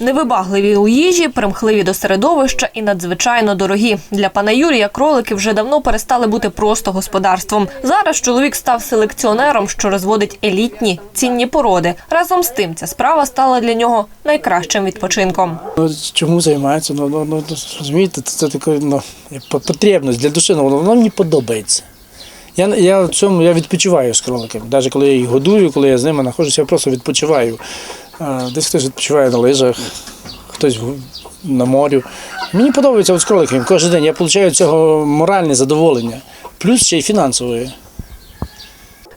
Невибагливі у їжі, примхливі до середовища і надзвичайно дорогі. Для пана Юрія кролики вже давно перестали бути просто господарством. Зараз чоловік став селекціонером, що розводить елітні цінні породи. Разом з тим, ця справа стала для нього найкращим відпочинком. Ну, чому займається? Ну, ну, ну, розумієте, це, таке ну, як по- потребність для душі, ну, воно, мені подобається. Я, я в цьому я відпочиваю з кроликами. Навіть коли я їх годую, коли я з ними знаходжуся, я просто відпочиваю. А, Десь хтось відпочиває на лижах, хтось на морю. Мені подобається от з кроликами кожен день. Я отримую цього моральне задоволення, плюс ще й фінансове.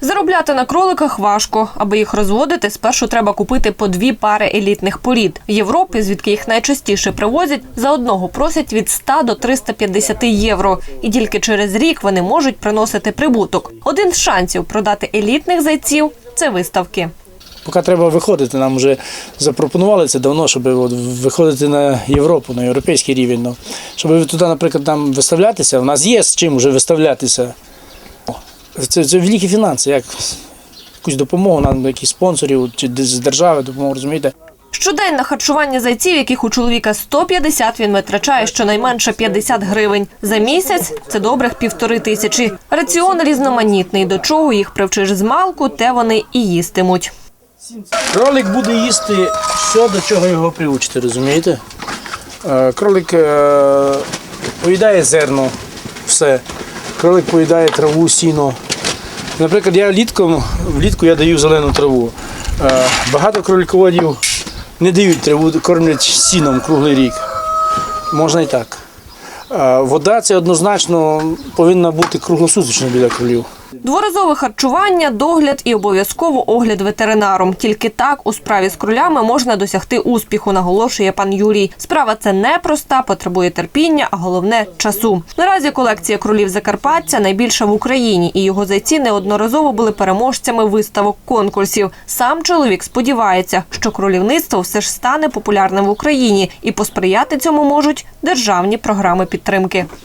Заробляти на кроликах важко. Аби їх розводити, спершу треба купити по дві пари елітних порід. В Європі, звідки їх найчастіше привозять, за одного просять від 100 до 350 євро. І тільки через рік вони можуть приносити прибуток. Один з шансів продати елітних зайців це виставки. Поки треба виходити, нам вже запропонували це давно, щоб от виходити на Європу, на європейський рівень. Ну, щоб туди, наприклад, там виставлятися, у нас є з чим вже виставлятися. Це, це великі фінанси, як якусь допомогу, нам якісь спонсорів чи з держави допомогу, розумієте? Щодень харчування зайців, яких у чоловіка 150, він витрачає щонайменше 50 гривень. За місяць це добрих півтори тисячі. Раціон різноманітний. До чого їх привчиш з малку, те вони і їстимуть. Кролик буде їсти все, до чого його приучити, розумієте? Е, Кролик е, поїдає зерно, все. Кролик поїдає траву, сіно. Наприклад, я влітком, влітку я даю зелену траву. Е, Багато кролиководів не дають траву, кормлять сіном круглий рік. Можна і так. Вода це однозначно повинна бути круглосуточно біля кролів. Дворазове харчування, догляд і обов'язково огляд ветеринаром. Тільки так у справі з кролями можна досягти успіху, наголошує пан Юрій. Справа це непроста, потребує терпіння, а головне часу. Наразі колекція кролів Закарпаття найбільша в Україні, і його зайці неодноразово були переможцями виставок конкурсів. Сам чоловік сподівається, що кролівництво все ж стане популярним в Україні, і посприяти цьому можуть державні програми підтримки.